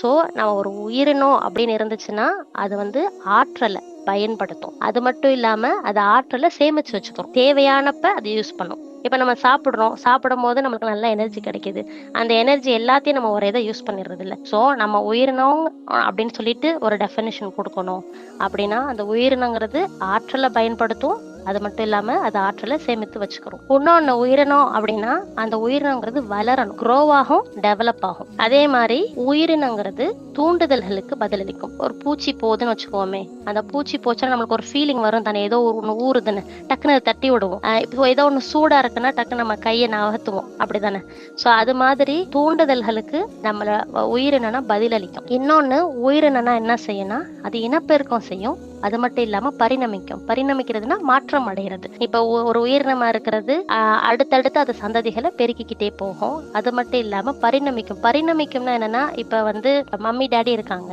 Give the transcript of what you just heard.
So நம்ம ஒரு உயிரினம் அப்படின்னு இருந்துச்சுன்னா அது வந்து ஆற்றலை பயன்படுத்தும். அது மட்டும் இல்லாம அது ஆற்றலை சேமிச்சு வச்சுக்கும். தேவையானப்ப அதை யூஸ் பண்ணும். இப்ப நம்ம சாப்பிடுறோம். சாப்பிடும் போது நமக்கு நல்ல எனர்ஜி கிடைக்குது. அந்த எனர்ஜி எல்லாத்தையும் நம்ம ஒரு இதை யூஸ் பண்ணிடுறது இல்லை. ஸோ நம்ம உயிரினம் அப்படின்னு சொல்லிட்டு ஒரு டெஃபினேஷன் கொடுக்கணும். அப்படின்னா அந்த உயிரினங்கிறது ஆற்றலை பயன்படுத்தும் அது மட்டும் இல்லாம அது ஆற்றலை சேமித்து வச்சுக்கிறோம். இன்னொன்னு உயிரினம் அப்படின்னா அந்த உயிரினங்கிறது வளரணும். க்ரோ ஆகும் டெவலப் ஆகும். அதே மாதிரி உயிரினங்கிறது தூண்டுதல்களுக்கு பதிலளிக்கும். ஒரு பூச்சி போகுதுன்னு வச்சுக்கோமே அந்த பூச்சி போச்சுன்னா நம்மளுக்கு ஒரு ஃபீலிங் வரும் தானே. ஏதோ ஒன்று ஊறுதுன்னு டக்குன்னு அதை தட்டி விடுவோம். இப்போ ஏதோ ஒன்று சூடா இருக்குன்னா டக்குன்னு நம்ம கையை நகர்த்துவோம். அப்படிதானே. ஸோ அது மாதிரி தூண்டுதல்களுக்கு நம்மள உயிரினா பதிலளிக்கும். இன்னொன்னு உயிரினா என்ன செய்யும்னா அது இனப்பெருக்கம் செய்யும். அது மட்டும் இல்லாம பரிணமிக்கும். பரிணமிக்கிறதுனா மாற்றம் அடைகிறது. இப்ப ஒரு உயிரினமா இருக்கிறது அடுத்தடுத்து அது சந்ததிகளை பெருக்கிக்கிட்டே போகும். அது மட்டும் இல்லாம பரிணமிக்கும். பரிணமிக்கும்னா என்னன்னா இப்ப வந்து மம்மி டேடி இருக்காங்க.